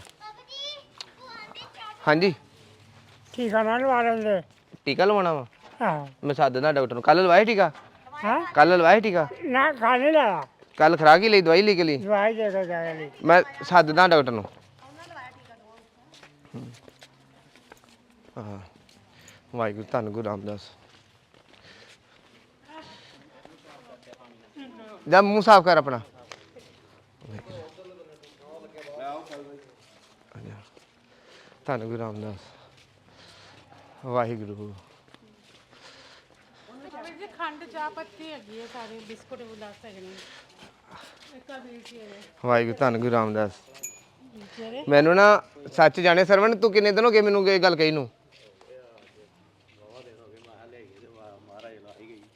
ਹਾਂਜੀ। ਠੀਕ ਆ ਨਾ ਲਵਾ ਲੈਂਦੇ। ਟੀਕਾ ਲਵਾਉਣਾ ਵਾ? ਹਾਂ। ਮੈਂ ਸੱਦਦਾ ਡਾਕਟਰ ਨੂੰ। ਕੱਲ ਲਵਾਇਆ ਟੀਕਾ? ਹਾਂ? ਕੱਲ ਲਵਾਇਆ ਟੀਕਾ ਨਾ ਖਾਣੇ ਲਾ ਕੱਲ ਖਰਾਕ ਹੀ ਲਈ ਦਵਾਈ ਲਈ ਕੇ ਲਈ? ਦਵਾਈ ਦੇ ਕੇ ਜਾਇਆ ਲਈ। ਮੈਂ ਸੱਦਦਾ ਡਾਕਟਰ ਨੂੰ। ਹਾਂ। ਵਾਹਿਗੁਰੂ ਧੰਨ ਗੁਰੂ ਰਾਮਦਾਸ। ਜਾ ਮੂੰਹ ਸਾਫ਼ ਕਰ ਆਪਣਾ। ਧੰਨ ਗੁਰੂ ਰਾਮਦਾਸ। ਵਾਹਿਗੁਰੂ। ਜੀ ਖੰਡ ਚਾਹ ਪੱਤੀ ਹੈਗੀ ਹੈ ਸਾਰੇ ਬਿਸਕੁਟ ਬੁਲਾਸ ਹੈਗੇ ਨੇ। ਇੱਕ ਆ ਜੀ ਹੈ ਵਾਹਿਗੁਰੂ ਧੰਨ ਗੁਰੂ ਰਾਮਦਾਸ। ਜਿਹੜੇ ਮੈਨੂੰ ਨਾ ਸੱਚ ਜਾਣੇ ਸਰਵਣ ਤੂੰ ਕਿੰਨੇ ਦਿਨ ਹੋ ਗਏ ਮੈਨੂੰ ਇਹ ਗੱਲ ਕਹੀ ਨੂੰ?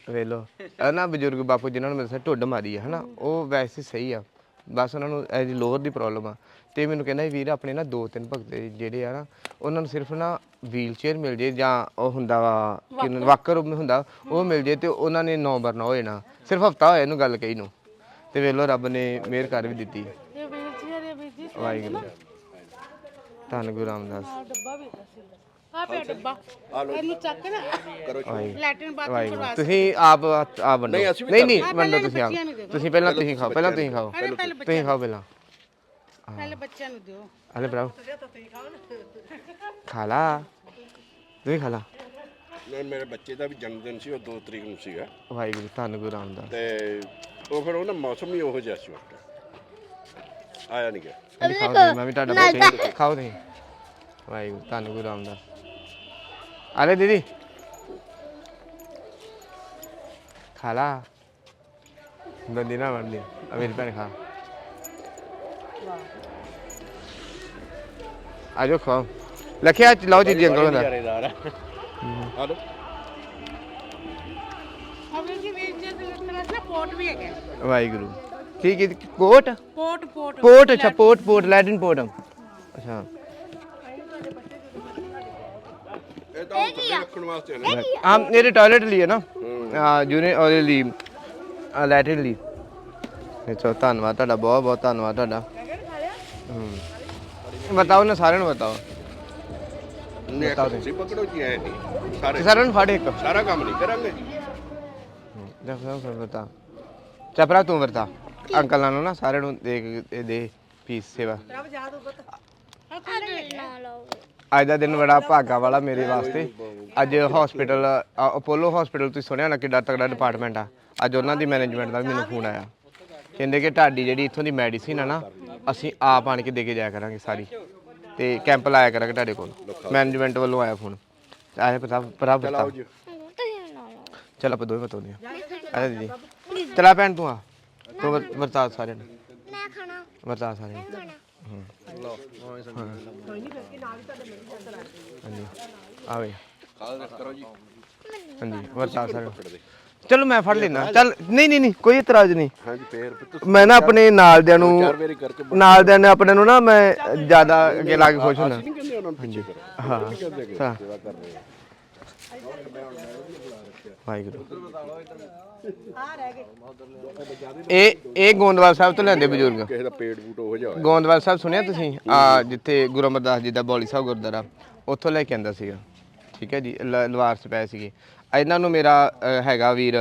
ਵੇਲੋ ਨਾ ਬਜ਼ੁਰਗ ਬਾਪੂ ਜਿਨ੍ਹਾਂ ਨੂੰ ਮੇਰੇ ਸੇ ਢੁੱਡ ਮਾਰੀ ਹੈ ਹਨਾ ਉਹ ਵੈਸੇ ਸਹੀ ਆ। ਬਸ ਉਹਨਾਂ ਨੂੰ ਐ ਲੋਅਰ ਦੀ ਪ੍ਰੋਬਲਮ ਆ। ਤੇ ਮੈਨੂੰ ਕਹਿੰਦਾ ਵੀਰ ਆਪਣੇ ਨਾ ਦੋ ਤਿੰਨ ਭਗਤ ਜਿਹੜੇ ਆ ਨਾ ਉਹਨਾਂ ਨੂੰ ਸਿਰਫ ਨਾ ਵੀਲ ਚੇਅਰ ਮਿਲ ਜੇ ਜਾਂ ਉਹ ਹੁੰਦਾ ਵਾ ਕਿ ਵਾਕਰ ਹੁੰਦਾ ਉਹ ਮਿਲ ਜੇ ਤੇ ਉਹਨਾਂ ਨੇ ਨੌ ਬਰਨਾ ਹੋ ਜਾਣਾ। ਸਿਰਫ ਹਫਤਾ ਹੋਇਆ ਇਹਨੂੰ ਗੱਲ ਕਹੀ ਨੂੰ। ਤੇ ਵੇਲੋ ਰੱਬ ਨੇ ਮਿਹਰ ਕਰ ਵੀ ਦਿੱਤੀ। ਇਹ ਵੀਰ ਜੀ ਵਾਹਿਗੁਰੂ। ਧੰਨ ਗੁਰੂ ਰਾਮਦਾਸ। ਆ ਡੱਬਾ ਵੀ ਦੱਸੀ ਆ ਪਿਆ ਡੱਬਾ। ਇਹਨੂੰ ਚੱਕ ਕੇ ਨਾ ਲੈਟਰਨ ਬਾਥਰੂਮ ਵਾਹਿਗੁਰੂ। ਕਰਵਾ ਤੁਸੀਂ ਆਪ ਆਪ ਵੰਡੋ। ਨਹੀਂ, ਨਹੀਂ ਵੰਡੋ ਤੁਸੀਂ ਆਪ। ਨੂੰ। ਤੁਸੀਂ ਪਹਿਲਾਂ ਤੁਸੀਂ ਖਾਓ ਪਹਿਲਾਂ ਤੁਸੀਂ ਖਾਓ। ਤੁਸੀਂ ਖਾਓ ਪਹਿਲਾਂ। ਪਹਿਲੇ ਬੱਚਿਆਂ ਨੂੰ ਦਿਓ। ਹਲੇ ਭਰਾਓ ਖਾ ਲਾ। ਖਾ ਲਾ। ਨਹੀਂ ਮੇਰੇ ਬੱਚੇ ਦਾ ਵੀ ਜਨਮ ਦਿਨ ਸੀ ਉਹ 2 ਤਰੀਕ ਨੂੰ ਸੀਗਾ। ਵਾਹਿਗੁਰੂ ਧੰਨ ਗੁਰੂ ਰਾਮਦਾਸ। ਤੇ ਉਹ ਫਿਰ ਉਹ ਨਾ ਮੌਸਮ ਹੀ ਉਹੋ ਜਿਹਾ ਸੀ ਉਸ time। ਆਇਆ ਨਹੀਂ ਗਿਆ। ਹਾਂਜੀ, ਖਾਓ ਤੁਸੀਂ, ਮੈਂ ਵੀ ਤੁਹਾਡਾ ਬੱਚੇ ਖਾਓ ਤੁਸੀਂ। ਵਾਹਿਗੁਰੂ ਧੰਨ ਗੁਰੂ ਰਾਮਦਾਸ। ਆਲੇ ਦੀਦੀ। ਖਾ ਲਾ। ਬੰਦੀ ਨਾ ਵੰਡੀ ਆ ਮੇਰੀ ਭੈਣ ਖਾ। ਆ ਜਾਓ ਖਾਓ ਲਖਿਆ ਲਓ ਜੀ ਜੀ ਅੰਕਲ ਨਾਲ ਨਜ਼ਾਰੇਦਾਰ ਹੈ ਆ ਲਓ ਅਮਰ ਜੀ ਵੀਰ ਜੀ ਦੇ ਮੇਰਾ ਨਾ ਪੋਟ ਵੀ ਹੈਗਾ ਵਾਹਿਗੁਰੂ ਠੀਕ ਹੈ ਕੋਟ ਪੋਟ ਪੋਟ ਪੋਟ ਅੱਛਾ ਪੋਟ ਪੋਟ ਲੈਟਿਨ ਪੋਟ ਅੱਛਾ ਇਹ ਤਾਂ ਕੱਪੜੇ ਰੱਖਣ ਵਾਸਤੇ ਨੇ। ਆ? ਮੇਰੇ ਟਾਇਲਟ ਲਈ ਹੈ ਨਾ? ਆ ਜੂਨੇ ਉਹਦੇ ਲਈ। ਲੈਟਿਨ ਲਈ। ਅੱਛਾ ਧੰਨਵਾਦ ਤੁਹਾਡਾ ਬਹੁਤ ਬਹੁਤ ਧੰਨਵਾਦ ਤੁਹਾਡਾ। ਹੂੰ। ਬਤਾਓ ਨਾ ਸਾਰਿਆਂ ਨੂੰ ਬਤਾਓ। ਨੇ ਤੁਸੀਂ। ਪਕੜੋ ਜੀ ਐ ਨਹੀਂ। ਸਾਰੇ ਸਾਰਿਆਂ ਨੂੰ ਫੜ ਇੱਕ। ਸਾਰਾ ਕੰਮ ਨਹੀਂ ਕਰਾਂਗੇ। ਦੇਖੋ ਫਿਰ ਬਤਾ। ਚਪਰਾ ਤੂੰ ਵਰਤਾ ਅੰਕਲਾਂ ਨੂੰ ਨਾ ਸਾਰਿਆਂ ਨੂੰ ਦੇ ਕੇ ਦੇ ਪੀਸ ਸੇਵਾ। ਅੱਜ ਦਾ ਦਿਨ ਬੜਾ ਭਾਗਾ ਵਾਲਾ ਮੇਰੇ ਵਾਸਤੇ। ਅੱਜ ਹਸਪੀਟਲ ਅਪੋਲੋ ਹਸਪੀਟਲ ਤੁਸੀਂ ਸੁਣਿਆ ਨਾ ਕਿੱਡਾ ਤਗੜਾ ਡਿਪਾਰਟਮੈਂਟ ਆ। ਅੱਜ ਉਹਨਾਂ ਦੀ ਮੈਨੇਜਮੈਂਟ ਦਾ ਵੀ ਮੈਨੂੰ ਫੋਨ ਆਇਆ। ਕਹਿੰਦੇ ਕਿ ਤੁਹਾਡੀ ਜਿਹੜੀ ਇੱਥੋਂ ਦੀ ਮੈਡੀਸਿਨ ਆ ਨਾ ਅਸੀਂ ਆਪ ਆਣ ਕੇ ਦੇ ਕੇ ਜਾਇਆ ਕਰਾਂਗੇ ਸਾਰੀ। ਤੇ ਕੈਂਪ ਲਾਇਆ ਕਰਾਂਗੇ ਤੁਹਾਡੇ ਕੋਲ। ਮੈਨੇਜਮੈਂਟ ਵੱਲੋਂ ਆਇਆ ਫੋਨ ਆਇਆ ਪਤਾ ਪਰਾ ਪਤਾ ਚਲ ਆਪਾਂ ਦੋਵੇਂ ਬਤਾਉਂਦੇ ਆ ਆ ਜੀ ਚਲਾ ਭੈਣ ਤੂੰ ਆ। ਤੂੰ ਵਰ- ਵਰਤਾ ਸਾਰਿਆਂ ਨੂੰ। ਮੈਂ ਖਾਣਾ। ਵਰਤਾ ਸਾਰਿਆਂ ਨੂੰ। ਖਾਣਾ। ਹਾਂਜੀ। ਆਵੇ ਖਾਲ ਕਰੋ ਜੀ। ਹਾਂਜੀ ਵਰਤਾ ਸਾਰਿਆਂ ਨੂੰ। ਚਲੋ ਮੈਂ ਫੜ ਲੈਣਾ ਚੱਲ ਨਹੀਂ ਨਹੀਂ ਨਹੀਂ ਕੋਈ ਇਤਰਾਜ਼ ਨਹੀਂ। ਹਾਂਜੀ ਫੇਰ ਤੁਸੀਂ ਮੈਂ ਨਾ ਆਪਣੇ ਨਾਲਦਿਆਂ ਨੂੰ ਚਾਰ ਵਾਰੀ ਕਰਕੇ ਨਾਲਦਿਆਂ ਨੇ ਆਪਣੇ ਨੂੰ ਨਾ ਮੈਂ ਜ਼ਿਆਦਾ ਅੱਗੇ ਲਾ ਕੇ ਖੁਸ਼ ਹੁੰਦਾ ਨਹੀਂ ਕਹਿੰਦੇ ਉਹਨਾਂ ਨੂੰ ਪਿੱਛੇ ਕਰੋ। ਹਾਂ ਕਹਿੰਦੇ ਕਿ ਹਾਂ। ਸੇਵਾ ਕਰ ਰਹੇ ਆ ਵਾਹਿਗੁਰੂ। ਇਹ ਇਹ ਗੋਂਦਵਾਲ ਸਾਹਿਬ ਤੋਂ ਲੈਂਦੇ ਬਜ਼ੁਰਗ। ਕਿਸੇ ਦਾ ਪੇਟ ਬੂਟ ਉਹ ਹੋਇਆ। ਗੋਂਦਵਾਲ ਸਾਹਿਬ ਸੁਣਿਆ ਤੁਸੀਂ? ਆ ਜਿੱਥੇ ਗੁਰੂ ਅਮਰਦਾਸ ਜੀ ਦਾ ਬੌਲੀ ਸਾਹਿਬ ਗੁਰਦੁਆਰਾ ਉੱਥੋਂ ਲੈ ਕੇ ਆਂਦਾ ਸੀਗਾ। ਠੀਕ ਹੈ ਜੀ ਲ- ਲਵਾਰਸ ਪਏ ਸੀਗੇ। ਇਹਨਾਂ ਨੂੰ ਮੇਰਾ ਅ, ਹੈਗਾ ਵੀਰ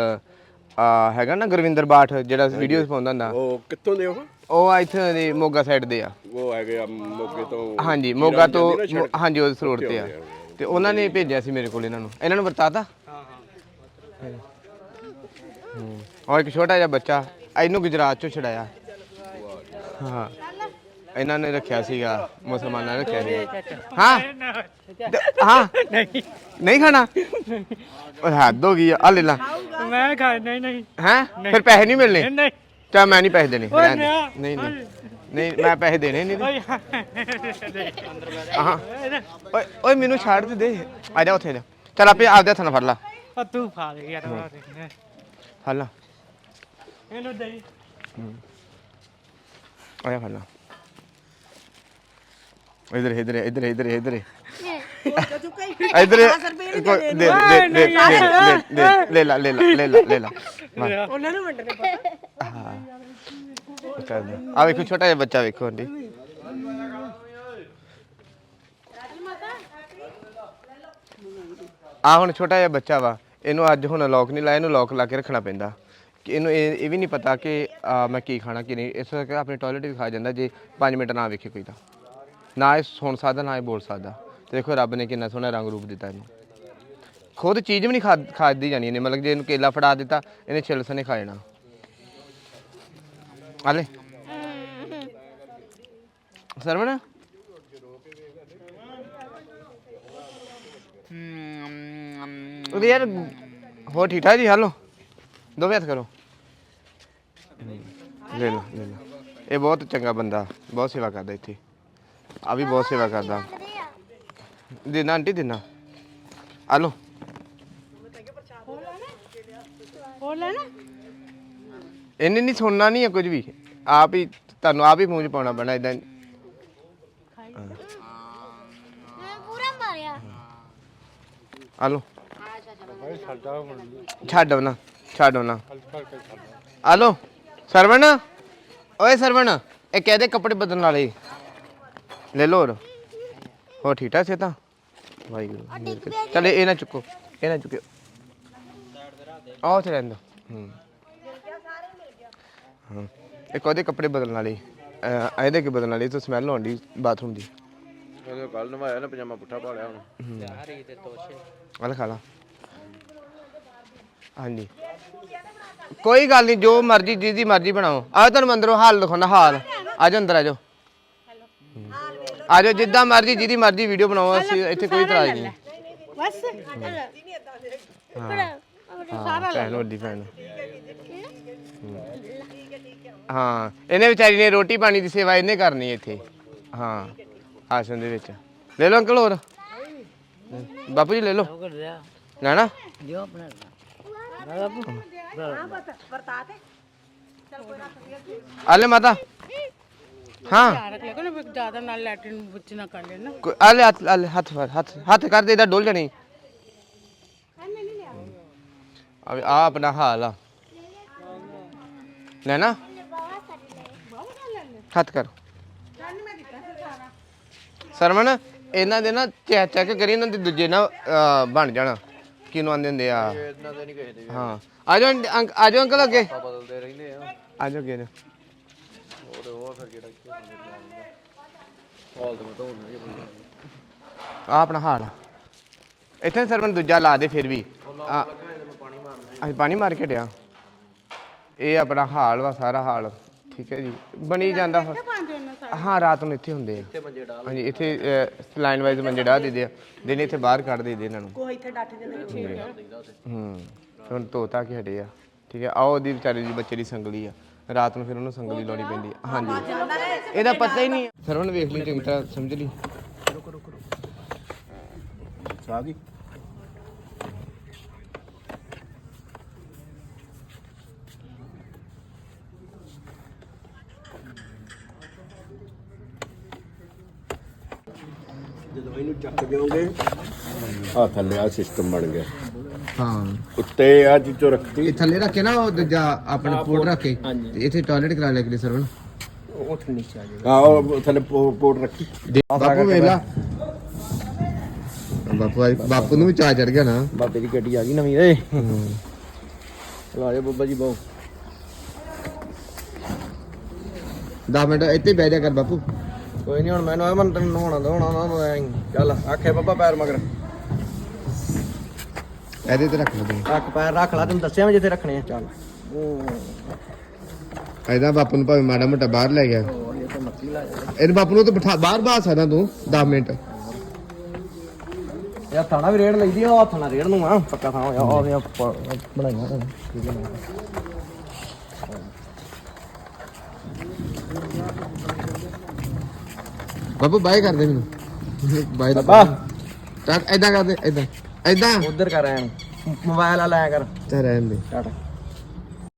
ਹੈਗਾ ਨਾ ਗੁਰਵਿੰਦਰ ਬਾਠ ਜਿਹੜਾ ਵੀਡੀਓਜ਼ ਪਾਉਂਦਾ ਹੁੰਦਾ। ਉਹ ਕਿੱਥੋਂ ਦੇ ਉਹ? ਉਹ ਆ ਇੱਥੇ ਦੇ ਮੋਗਾ ਸਾਈਡ ਦੇ ਆ। ਉਹ ਹੈਗੇ ਆ ਮੋਗੇ ਤੋਂ ਹਾਂਜੀ ਮੋਗਾ ਤੋਂ। ਹਾਂਜੀ ਉਸ ਰੋਡ ਤੇ ਆ। ਤੇ ਉਹਨਾਂ ਨੇ ਭੇਜਿਆ ਸੀ ਮੇਰੇ ਕੋਲ ਇਹਨਾਂ ਨੂੰ। ਇਹਨਾਂ ਨੂੰ ਵਰਤਾਤਾ? ਹਾਂ ਹਾਂ। ਔਰ ਇੱਕ ਛੋਟਾ ਜਿਹਾ ਬੱਚਾ ਇਹਨੂੰ ਗੁਜਰਾਤ ਚੋਂ ਛੜਾਇਆ ਹਾਂ। ਇਹਨਾਂ ਨੇ ਰੱਖਿਆ ਸੀਗਾ ਮੁਸਲਮਾਨਾਂ ਨੇ ਰੱਖਿਆ ਸੀ। ਹਾਂ? ਦ- ਹਾਂ? ਨਹੀਂ। ਨਹੀਂ ਖਾਣਾ? ਉਹ ਹੱਦ ਹੋ ਗਈ ਆ। ਆਹ ਲੈ ਲਾ। ਮੈਂ ਖਾ ਨਹੀਂ ਨਹੀਂ। ਹੈ? ਫਿਰ ਪੈਸੇ ਨਹੀਂ ਮਿਲਣੇ? ਨਹੀਂ ਚਾ ਮੈਂ ਨਹੀਂ ਪੈਸੇ ਦੇਣੇ। ਰਹਿਣ ਦੇ। ਨਾ। ਨਹੀਂ ਨਹੀਂ। ਨਹੀਂ ਮੈਂ ਪੈਸੇ ਦੇਣੇ ਨਹੀਂ ਓਏ ਹਾਂ। ਓਏ ਓਏ ਮੈਨੂੰ ਛੱਡ ਤੇ ਦੇ। ਆ ਜਾ ਉੱਥੇ ਜਾ। ਚੱਲ ਆਪੇ ਆਪਦੇ ਹੱਥਾਂ ਨਾਲ ਫੜ ਲਾ। ਆ ਤੂੰ ਖਾ ਦੇ ਯਾਰ ਉਹ ਦੇਖ। ਫੜ ਲਾ। ਇਹਨੂੰ ਦੇ। ਆ ਜਾ ਫੜ ਲਾ। ਇਧਰ ਇਧਰ ਇਧਰ ਇਧਰ ਇਧਰ। ਇਧਰ ਦੇ ਦੇ ਦੇ ਦੇ ਦੇ ਲੈ ਲਾ ਲੈ ਲਾ ਲੈ ਲਾ ਲੈ ਲਾ। ਉਹਨਾਂ ਨੂੰ ਵੰਡਣੇ ਪਤਾ ਆ ਵੇਖੋ ਛੋਟਾ ਜਿਹਾ ਬੱਚਾ ਵੇਖੋ ਆਂਟੀ। ਆ ਹੁਣ ਛੋਟਾ ਜਿਹਾ ਬੱਚਾ ਵਾ। ਇਹਨੂੰ ਅੱਜ ਹੁਣ ਲੌਕ ਨਹੀਂ ਲਾਇਆ ਇਹਨੂੰ ਲੌਕ ਲਾ ਕੇ ਰੱਖਣਾ ਪੈਂਦਾ। ਕਿ ਇਹਨੂੰ ਇਹ ਇਹ ਵੀ ਨਹੀਂ ਪਤਾ ਕਿ ਆ, ਮੈਂ ਕੀ ਖਾਣਾ ਕੀ ਨਹੀਂ। ਇਸ ਕਰਕੇ ਆਪਣੇ ਟਾਇਲਟ ਵੀ ਖਾ ਜਾਂਦਾ ਜੇ 5 ਮਿੰਟ ਨਾ ਵੇਖੇ ਕੋਈ ਤਾਂ। ਨਾ ਇਹ ਸੁਣ ਸਕਦਾ, ਨਾ ਇਹ ਬੋਲ ਸਕਦਾ। ਤੇ ਦੇਖੋ ਰੱਬ ਨੇ ਕਿੰਨਾ ਸੋਹਣਾ ਰੰਗ ਰੂਪ ਦਿੱਤਾ ਇਹਨੂੰ। ਖੁਦ ਚੀਜ਼ ਵੀ ਨਹੀਂ ਖਾ ਖਾਦੀ ਜਾਣੀ ਇਹਨੇ, ਮਤਲਬ ਜੇ ਇਹਨੂੰ ਕੇਲਾ ਫੜਾ ਦਿੱਤਾ, ਇਹਨੇ ਛਿਲਸ ਨੇ ਖਾ ਜਾਣਾ। ਆਲੇ। ਸਰਵਣ? ਉਹਦੇ ਯਾਰ ਹੋ ਠੀਕ ਠਾਕ ਜੀ? ਹਲੋ। ਦੋਵੇਂ ਹੱਥ ਕਰੋ। ਲੈ ਲਓ ਲੈ ਲਓ। ਇਹ ਬਹੁਤ ਚੰਗਾ ਬੰਦਾ, ਬਹੁਤ ਸੇਵਾ ਕਰਦਾ ਇੱਥੇ। ਆ ਵੀ ਬਹੁਤ ਸੇਵਾ ਕਰਦਾ। ਦੇਣਾ ਆਂਟੀ ਦੇਣਾ ਆ ਲਓ। ਹੋਰ ਲੈਣਾ ਇਹਨੇ ਨਹੀਂ ਸੁਣਨਾ ਨਹੀਂ ਹੈ ਕੁਝ ਵੀ। ਆਪ ਹੀ ਤੁਹਾਨੂੰ ਆਪ ਹੀ ਮੂੰਹ 'ਚ ਪਾਉਣਾ ਪੈਣਾ ਇਦਾਂ ਮੈਂ ਪੂਰਾ ਮਾਰਿਆ। ਆ ਛੱਡ ਨਾ ਛੱਡ ਨਾ ਆ ਸਰਵਣ। ਓਏ ਸਰਵਣ ਇਹ ਕਹਦੇ ਕੱਪੜੇ ਬਦਲਣ ਵਾਲੇ। ਲੈ ਹੋਰ। ਹੋ ਠੀਕ ਠਾਕ ਸੇ ਤਾਂ ਵਾਹਿਗੁਰੂ। ਚੱਲ ਇਹ ਨਾ। ਚੁੱਕੋ ਇਹ ਨਾ ਚੁੱਕਿਓ। ਆਹ ਤੇ ਰਹਿੰਦਾ ਹੂੰ। ਹਾਂ। ਇੱਕ ਉਹਦੇ ਕੱਪੜੇ ਬਦਲਣ ਵਾਲੇ। ਇਹਦੇ ਕਿ ਬਦਲਣ ਵਾਲੇ ਤੋਂ ਸਮੈਲ ਆਉਂਦੀ ਬਾਥਰੂਮ ਦੀ। ਉਹਦੇ ਕੱਲ ਨਵਾਇਆ ਨਾ ਪਜਾਮਾ ਪੁੱਠਾ ਪਾ ਲਿਆ ਹੁਣ। ਵਾਲਾ ਖਾ ਲਾ। ਹਾਂਜੀ। ਕੋਈ ਗੱਲ ਨਹੀਂ ਜੋ ਮਰਜ਼ੀ ਜਿਹਦੀ ਮਰਜ਼ੀ ਬਣਾਓ। ਆ ਤੁਹਾਨੂੰ ਅੰਦਰੋਂ ਹਾਲ ਦਿਖਾਉਣਾ ਹਾਲ। ਆ ਜਾਓ ਅੰਦਰ ਆ ਜਾਓ। ਆ ਜਾਓ ਜਿੱਦਾਂ ਮਰਜ਼ੀ ਜਿਹਦੀ ਮਰਜ਼ੀ ਵੀਡੀਓ ਬਣਾਓ ਅਸੀਂ ਇੱਥੇ ਕੋਈ ਇਤਰਾਜ਼ ਨਹੀਂ। ਬਸ ਹਾਂ ਭੈਣ ਵੱਡੀ ਭੈਣ। ਹਾਂ ਇਹਨੇ ਵਿਚਾਰੀ ਨੇ ਰੋਟੀ ਪਾਣੀ ਦੀ ਸੇਵਾ ਇਹਨੇ ਕਰਨੀ ਹੈ ਇੱਥੇ। ਹਾਂ ਆਸਨ ਦੇ ਵਿੱਚ। ਲੈ ਲਓ ਅੰਕਲ ਹੋਰ। ਬਾਪੂ ਜੀ ਲੈ ਲਓ। ਲੈਣਾ? ਆਲੇ ਮਾਤਾ। ਹਾਂ। ਧਿਆਨ ਰੱਖ ਲਿਆ ਨਾ ਜ਼ਿਆਦਾ ਨਾਲ ਲੈਟਰਿਨ ਵਿੱਚ ਨਾ ਕਰ ਲੈਣਾ। ਕੋਈ- ਆਲੇ ਹੱਥ ਆਲੇ ਹੱਥ ਫੜ ਹੱਥ ਹੱਥ ਕਰ ਦੇ ਇਹਦਾ ਡੋਲ ਜਾਣੀ। ਆ ਆ ਆਪਣਾ ਹਾਲ ਆ। ਲੈਣਾ ਹੱਥ ਕਰ। ਸਰਮਨ ਇਹਨਾਂ ਦੇ ਨਾ ਚੈੱਕ ਚੈੱਕ ਕਰੀ ਇਹਨਾਂ ਦੇ ਦੂਜੇ ਨਾ ਅਹ, ਬਣ ਜਾਣਾ। ਕਿਨੂੰ ਆਂਦੇ ਹੁੰਦੇ ਆ? ਇਹਨਾਂ ਦੇ ਨਹੀਂ ਕਿਸੇ ਦੇ ਹਾਂ। ਆ ਜਾਓ ਅੰਕ- ਅੰਕ- ਆ ਜਾਓ ਅੰਕਲ ਅੱਗੇ। ਬਦਲਦੇ ਰਹਿੰਦੇ ਆ। ਆ ਜਾਓ ਅੱਗੇ ਆ ਜਾਓ। ਉਹ ਤੇ ਉਹ ਫਿਰ ਜਿਹੜਾ ਇੱਥੇ ਹਾਲ ਤੇ ਮਤੋਂ ਨਹੀਂ ਬੰਦਾ। ਆ ਆਪਣਾ ਹਾਲ ਇੱਥੇ ਸਰਵਨ ਦੂਜਾ ਲਾ ਦੇ ਫਿਰ ਵੀ। ਆ ਅਸੀਂ ਪਾਣੀ ਮਾਰ ਕੇ ਡਿਆ। ਇਹ ਆਪਣਾ ਹਾਲ ਵਾ ਸਾਰਾ ਹਾਲ। ਠੀਕ ਹੈ ਜੀ। ਬਣੀ ਜਾਂਦਾ ਵਾ। ਹਾਂ ਰਾਤ ਨੂੰ ਇੱਥੇ ਹੁੰਦੇ ਆ। ਹਾਂਜੀ ਇੱਥੇ ਲਾਈਨ ਵਾਈਜ਼ ਮੰਜੇ ਡਾ ਦਿੰਦੇ ਆ। ਦਿਨ ਇੱਥੇ ਬਾਹਰ ਕੱਢ ਦਿੰਦੇ ਇਹਨਾਂ ਨੂੰ। ਕੋਈ ਇੱਥੇ ਡੱਟ ਦਿੰਦੇ ਹੂੰ ਹੁਣ ਤੋਤਾ ਕੇ ਹਟੇ ਆ। ਠੀਕ ਹੈ ਆਓ ਉਹਦੀ ਵਿਚਾਰੇ ਦੀ ਬੱਚੇ ਦੀ ਸੰਗਲੀ ਆ। ਰਾਤ ਨੂੰ ਫਿਰ ਉਹਨੂੰ ਸੰਗਲੀ ਲਾਉਣੀ ਪੈਂਦੀ ਆ ਹਾਂਜੀ। ਇਹਦਾ ਪਤਾ ਹੀ ਨਹੀਂ ਸਰਵਨ ਵੇਖ ਲਈ ਚੰਗੀ ਤਰ੍ਹਾਂ ਸਮਝ ਲਈ। ਜਦੋਂ ਇਹਨੂੰ ਚੱਕ ਦਿਓਗੇ ਆ ਥੱਲੇ ਆ ਸਿਸਟਮ ਬਣ ਗਿਆ। ਹਾਂ। ਉੱਤੇ ਆ ਚੀਜ਼ੋ ਰੱਖਤੀ ਇਹ ਥੱਲੇ ਰੱਖੇ ਨਾ ਉਹ ਦੂਜਾ ਆਪਣੇ ਪੋਰਟ ਰੱਖੇ ਤੇ ਇੱਥੇ ਟਾਇਲਟ ਕਰਾ ਲਿਆ ਕਿ ਸਰਵਨ ਆ ਉਹ ਥੱਲੇ ਪੋ- ਪੋਟ ਰੱਖੀ। ਬਾਪੂ ਵੇਲਾ ਬਾਪੂ ਆ- ਬਾਪੂ ਨੂੰ ਵੀ ਚਾਹ ਚੜ ਗਿਆ ਨਾ। ਬਾਬੇ ਦੀ ਗੱਡੀ ਆ ਗਈ ਨਵੀਂ ਏ ਚਲੋ ਆਜੋ ਬੱਬਾ ਜੀ ਬਹੁ। 10 ਮਿੰਟ ਇੱਥੇ ਹੀ ਬਹਿ ਜਾ ਕਰ ਬਾਪੂ। ਕੋਈ ਨਹੀਂ ਹੁਣ ਮੈਨੂੰ ਆ ਮਨ ਤੈਨੂੰ ਨਹਾਉਣਾ ਦੋਣਾ ਨਾ ਚੱਲ ਆਖੇ ਬੱਬਾ ਪੈਰ ਮਗਰ। ਇਹਦੇ ਤੇ ਰੱਖ ਲਓ। ਰੱਖ ਪੈਰ ਰੱਖ ਲਾ ਤੈਨੂੰ ਦੱਸਿਆ ਮੈਂ ਜਿੱਥੇ ਰੱਖਣੇ ਆ। ਚੱਲ। ਇਹਦਾ ਬਾਪੂ ਨੂੰ ਭਾਵੇਂ ਮਾੜਾ ਮੋਟਾ ਬਾਹਰ ਲੈ ਗਿਆ। ਇਹਦੇ ਬਾਪੂ ਨੂੰ ਤਾਂ ਬਿਠਾ ਬਾਹਰ ਬਾਹ ਸਕਦਾ ਤੂੰ 10 ਮਿੰਟ। ਹੱਥਾਂ ਨਾਲ ਵੀ ਰੇੜ ਲਈਦੀ ਆ ਹੱਥਾਂ ਨਾਲ ਰੇੜ ਨੂੰ ਆ ਪੱਕਾ ਥਾਂ ਹੋਇਆ ਉਹ ਵੀ ਬਣਾਈਆਂ ਬਾਪੂ ਬਾਏ ਕਰ ਦੇ ਮੈਨੂੰ। ਬਾਏ ਬਾਬਾ। ਚੱਲ ਐਦਾਂ ਕਰ ਦੇ ਐਦਾਂ ਐਦਾਂ ਉਧਰ ਕਰ ਆਇਆ ਮੋਬਾਈਲ ਆ ਲਾਇਆ ਕਰ। ਤੇ ਰਹਿਣ ਦੇ। ਟਾਟਾ